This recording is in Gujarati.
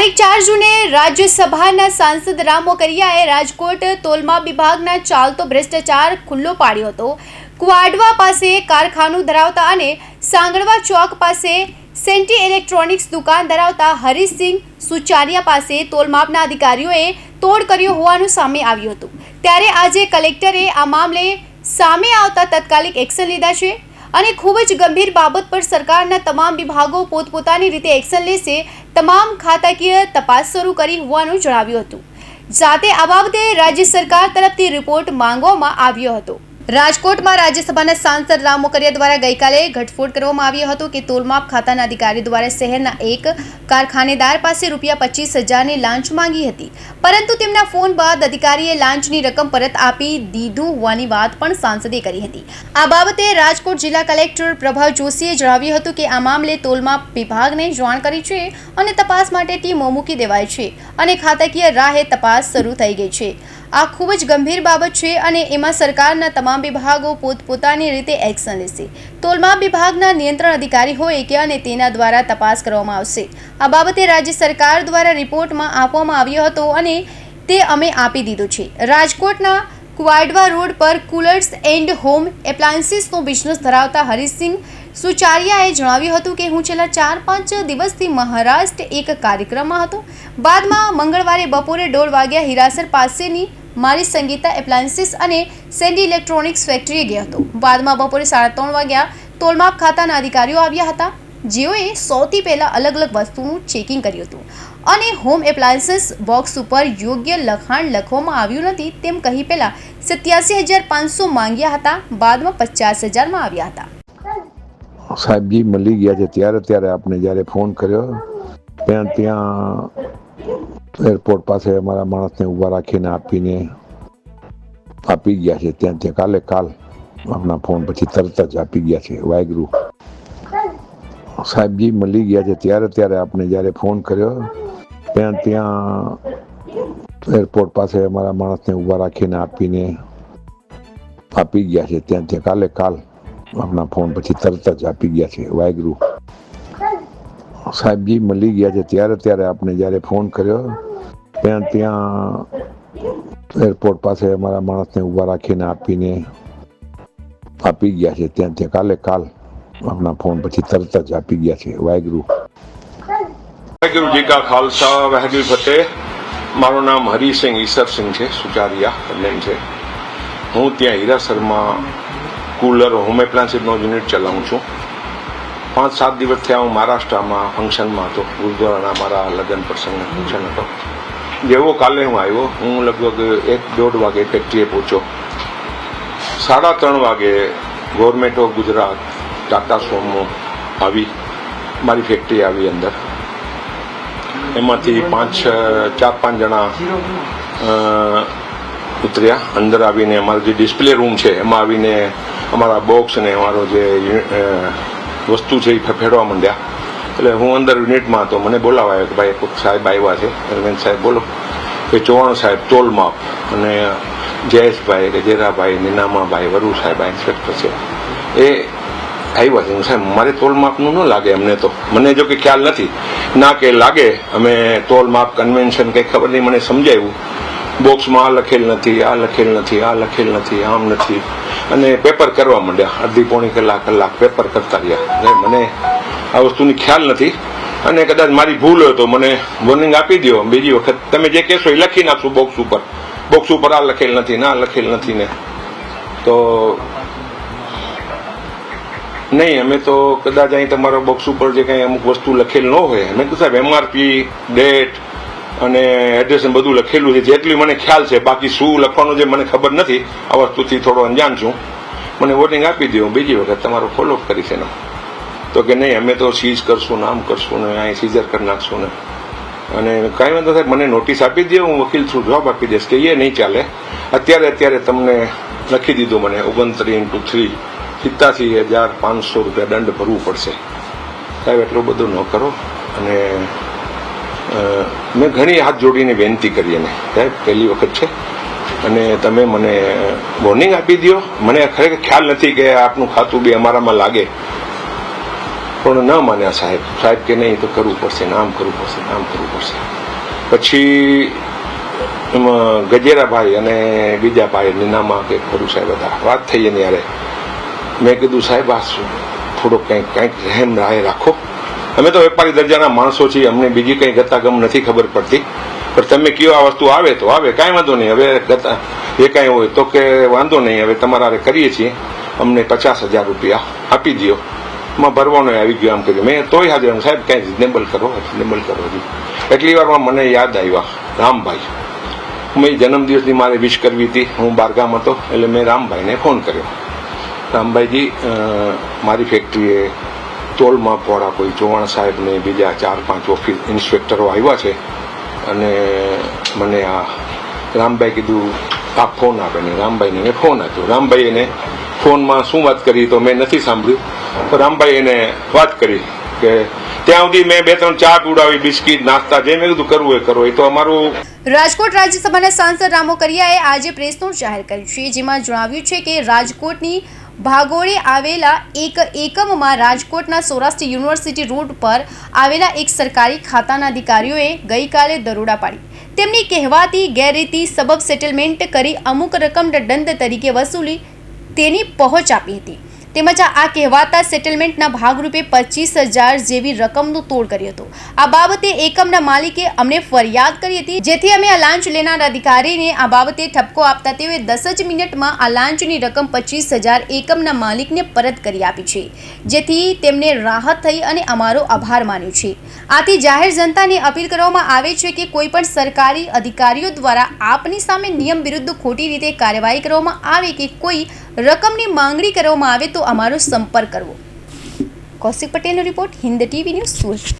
તારીખ ચાર જૂને રાજ્યસભાના સાંસદ રામ મોકરિયાએ રાજકોટ તોલમાપ વિભાગના ચાલતો ભ્રષ્ટાચાર ખુલ્લો પાડ્યો હતો. કુવાડવા પાસે કારખાનું ધરાવતા અને સાંગળવા ચોક પાસે સેન્ટી ઇલેક્ટ્રોનિક્સ દુકાન ધરાવતા હરીશસિંહ સુચારિયા પાસે તોલમાપના અધિકારીઓએ તોડ કર્યો હોવાનું સામે આવ્યું હતું. ત્યારે આજે કલેક્ટરે આ મામલે સામે આવતા તાત્કાલિક એક્શન લીધા છે. અને ખૂબ જ ગંભીર બાબત પર સરકારના તમામ વિભાગો પોતપોતાની રીતે એક્શન લેશે, તમામ ખાતાકીય તપાસ શરૂ કરી હોવાનું જણાવ્યું હતું. જાતે આ બાબતે રાજ્ય સરકાર તરફથી રિપોર્ટ માંગવામાં આવ્યો હતો. રાજકોટમાં રાજ્યસભાના સાંસદ રામ મોકરિયા દ્વારા ગઈકાલે ઘટફોડ કરવામાં આવ્યો હતો કે તોલમાપ ખાતાના અધિકારી દ્વારા શહેરના એક કારખાનેદાર પાસે રૂપિયા પચીસ હજારની લાંચ માંગી હતી. પરંતુ તેમના ફોન બાદ અધિકારીએ લાંચની રકમ પરત આપી દીધું હોવાની વાત પણ સાંસદે કરી હતી. આ બાબતે રાજકોટ જિલ્લા કલેક્ટર પ્રભાવ જોશીએ જણાવ્યું હતું કે આ મામલે તોલમાપ વિભાગને જાણ કરી છે અને તપાસ માટે ટીમો મૂકી દેવાય છે અને ખાતાકીય રાહે તપાસ શરૂ થઈ ગઈ છે. આ ખૂબ જ ગંભીર બાબત છે અને એમાં સરકારના તમામ વિભાગો પોતપોતાની રીતે એક્શન લેશે. તોલમાપ વિભાગના નિયંત્રણ અધિકારી હોય કે અને તેના દ્વારા તપાસ કરવામાં આવશે. આ બાબતે રાજ્ય સરકાર દ્વારા રિપોર્ટમાં આપવામાં આવ્યો હતો અને તે અમે આપી દીધો છે. રાજકોટના કુવાડવા રોડ પર કુલર્સ એન્ડ હોમ એપ્લાયન્સીસનો બિઝનેસ ધરાવતા હરીશસિંહ સુચારિયાએ જણાવ્યું હતું કે હું છેલ્લા ચાર પાંચ દિવસથી મહારાષ્ટ્ર એક કાર્યક્રમમાં હતો. બાદમાં મંગળવારે બપોરે દોઢ વાગ્યા હિરાસર પાસેની મારી સંગીતા એપ્લાયન્સીસ અને સેન્ડી ઇલેક્ટ્રોનિક્સ ફેક્ટરીએ ગયો હતો. બાદમાં બપોરે સાડા ત્રણ વાગ્યા તોલમાપ ખાતાના અધિકારીઓ આવ્યા હતા. જેઓએ સૌથી પહેલાં અલગ અલગ વસ્તુનું ચેકિંગ કર્યું હતું. અને હોમ એપ્લાયન્સીસ બોક્સ ઉપર યોગ્ય લખાણ લખવામાં આવ્યું નથી તેમ કહી પહેલાં સત્યાસી હજાર પાંચસો માંગ્યા હતા. બાદમાં પચાસ હજારમાં આવ્યા હતા. સાહેબજી મળી ગયા છે. ત્યારે ત્યારે આપણે જ્યારે ફોન કર્યો, ત્યાં ત્યાં એરપોર્ટ પાસે અમારા માણસને ઊભા રાખીને આપીને આપી ગયા છે. ત્યાં ત્યાં કાલે કાલ આપણા ફોન પછી તરત જ આપી ગયા છે. વાયગુરુ સાહેબજી મળી ગયા છે. ત્યારે ત્યારે આપણે જ્યારે ફોન કર્યો, ત્યાં ત્યાં એરપોર્ટ પાસે અમારા માણસને ઊભા રાખીને આપીને આપી ગયા છે. ત્યાં ત્યાં કાલે કાલ આપણા ફોન પછી તરત જ આપી ગયા છે. વાયગરું સાહેબજી મળી ગયા છે. ત્યારે ત્યારે આપણે જ્યારે ફોન કર્યો, ત્યાં ત્યાં એરપોર્ટ પાસે અમારા માણસને ઊભા રાખીને આપીને આપી ગયા છે. ત્યાં ત્યાં કાલે કાલ આપણા ફોન પછી તરત જ આપી ગયા છે. વાહેગુરુ. વાહેગુરુ જી કા ખાલસા, વાહેગુરુ ફતેહ. મારું નામ હરિસિંહ ઈસરસિંહ છે, સુચારિયા નેમ છે. હું ત્યાં હીરાસરમાં કુલર હોમ એપ્લાયન્સીસનો યુનિટ ચલાવું છું. પાંચ, સાત દિવસ થયા હું મહારાષ્ટ્રમાં ફંક્શનમાં હતો. ગુરુદ્વારાના મારા લગ્ન પ્રસંગનો ફંક્શન હતો. જેવો કાલે હું આવ્યો, હું લગભગ એક, દોઢ વાગે ફેક્ટરીએ પહોંચ્યો. સાડા ત્રણ વાગે government of Gujarat, Tata Sumo આવી, મારી ફેક્ટરી આવી અંદર. એમાંથી પાંચ ચાર, પાંચ જણા ઉતર્યા. અંદર આવીને અમારો જે ડિસ્પ્લે રૂમ છે, એમાં આવીને અમારા બોક્સ ને અમારો જે વસ્તુ છે એ ફેરવા માંડ્યા. એટલે હું અંદર યુનિટમાં હતો. મને બોલાવાયો કે ભાઈ કોઈક સાહેબ આવ્યા છે. અરવિંદ સાહેબ, બોલો. કે ચૌહાણ સાહેબ તોલ માપ અને જયેશભાઈ કે જેરાભાઈ નીનામાભાઈ, વરુ સાહેબ, આ ઇન્સ્પેક્ટર છે. એ આવ્યા છે. સાહેબ, મારે તોલ માપનું ન લાગે અમને તો. મને જો કે ખ્યાલ નથી. ના કે લાગે. અમે તોલ માપ કન્વેન્શન કંઈ ખબર નહીં. મને સમજાવ્યું બોક્સમાં આ લખેલ નથી આ લખેલ નથી આ લખેલ નથી, આમ નથી. અને પેપર કરવા માંડ્યા. અડધી પોણી કલાક કલાક પેપર કરતા રહ્યા. મને આ વસ્તુની ખ્યાલ નથી. અને કદાચ મારી ભૂલ હોય તો મને વોર્નિંગ આપી દો બીજી વખત તમે જે કહેશો એ લખી નાખશું બોક્સ ઉપર. બોક્સ ઉપર આ લખેલ નથી ના લખેલ નથી ને. તો નહીં, અમે તો કદાચ અહીં તમારા બોક્સ ઉપર જે કંઈ અમુક વસ્તુ લખેલ ન હોય. મેં તો સાહેબ એમઆરપી ડેટ અને એડ્રેસ બધું લખેલું છે. જેટલી મને ખ્યાલ છે, બાકી શું લખવાનું છે મને ખબર નથી. આ વસ્તુથી થોડો અંજાન છું. મને વોટિંગ આપી દો બીજી વખત તમારો ફોલોઅપ કરીશ એનો. તો કે નહીં, અમે તો સીઝ કરશું નામ કરશું ને અહીં સીઝર કરી નાખશું ને. અને કાંઈ વાંધો સાહેબ મને નોટિસ આપી દે હું વકીલ થ્રુ જવાબ આપી દઈશ. કે એ નહીં ચાલે. અત્યારે અત્યારે તમને લખી દીધું મને ઓગણત્રીસ ઇન્ટુ થ્રી સિત્તાસી હજાર પાંચસો રૂપિયા દંડ ભરવું પડશે. સાહેબ, એટલું બધું ન કરો. અને મેં ઘણી હાથ જોડીને વિનંતી કરી એને. સાહેબ પહેલી વખત છે. અને તમે મને વોર્નિંગ આપી દો મને ખરેખર ખ્યાલ નથી કે આપનું ખાતું બી અમારામાં લાગે. પણ ન માન્યા સાહેબ. સાહેબ કે નહીં, તો કરવું પડશે. નામ કરવું પડશે, નામ કરવું પડશે. પછી ગજેરાભાઈ અને બીજા ભાઈ, નીનામાં કે ખરું સાહેબ હતા. વાત થઈ એની યારે મેં કીધું, સાહેબ, આ શું? થોડોક કંઈક કંઈક રહેમ રાહે રાખો. અમે તો વેપારી દરજાના માણસો છીએ, અમને બીજી કંઈ ગતાગમ નથી ખબર પડતી. પણ તમે કયો આ વસ્તુ આવે તો આવે, કાંઈ વાંધો નહીં. હવે ગતા, એ કાંઈ હોય તો કે વાંધો નહીં. હવે તમારા કરીએ છીએ. અમને પચાસ હજાર રૂપિયા આપી દો માં ભરવાનો આવી ગયો આમ કર્યું. મેં તોય હાજર સાહેબ, કાંઈ રિઝનેબલ કરો રિઝનેબલ કરો હજી. એટલી વારમાં મને યાદ આવ્યા, રામભાઈ. મેં જન્મદિવસની મારે વિશ કરવી હતી. હું બારગામ હતો, એટલે મેં રામભાઈને ફોન કર્યો. રામભાઈજી મારી ફેક્ટરીએ તોલમાં પોળા કોઈ ચૌહાણ સાહેબ ને બીજા ચાર, પાંચ ઓફિસ ઇન્સ્પેક્ટરો આવ્યા છે. અને મને આ રામભાઈ કીધું, આ ફોન આપે ને. રામભાઈને મેં ફોન આપ્યો. રામભાઈ એને ફોનમાં શું વાત કરી તો મેં નથી સાંભળ્યું. તો રામભાઈ એને વાત કરી કે ત્યાં સુધી મેં બે, ત્રણ ચા પીવડાવી, બિસ્કીટ, નાસ્તા જે મેં કીધું કરવું એ કરો. એ તો અમારું રાજકોટ રાજ્યસભાના સાંસદ રામો કરિયાએ આજે પ્રેસ નોટ જાહેર કરી છે, જેમાં જણાવ્યું છે કે રાજકોટની ભાગોળે આવેલા એક એકમમાં રાજકોટના સૌરાષ્ટ્ર યુનિવર્સિટી રોડ પર આવેલા એક સરકારી ખાતાના અધિકારીઓએ ગઈકાલે દરોડા પાડી. તેમની કહેવાતી ગેરરીતિ સબબ સેટલમેન્ટ કરી અમુક રકમ દંડ તરીકે વસૂલી તેની પહોંચ આપી હતી. તેમજ આ કહેવાતા સેટલમેન્ટના ભાગરૂપે પચીસ હજાર જેવી રકમનો તોડ કર્યો હતો. આ બાબતે એકમના માલિકે અમને ફરિયાદ કરી હતી, જેથી અમે આ લાંચ લેનાર અધિકારીને આ બાબતે ઠપકો આપતા તેઓએ દસ જ મિનિટમાં આ લાંચની રકમ પચીસ હજાર એકમના માલિકને પરત કરી આપી છે. જેથી તેમને રાહત થઈ અને અમારો આભાર માન્યો છે. આથી જાહેર જનતાને અપીલ કરવામાં આવે છે કે કોઈ પણ સરકારી અધિકારીઓ દ્વારા આપની સામે નિયમ વિરુદ્ધ ખોટી રીતે કાર્યવાહી કરવામાં આવે કે કોઈ રકમની માંગણી કરવામાં આવે તો અમારો સંપર્ક કરવો. કૌશિક પટેલનો report Hind TV news Surat.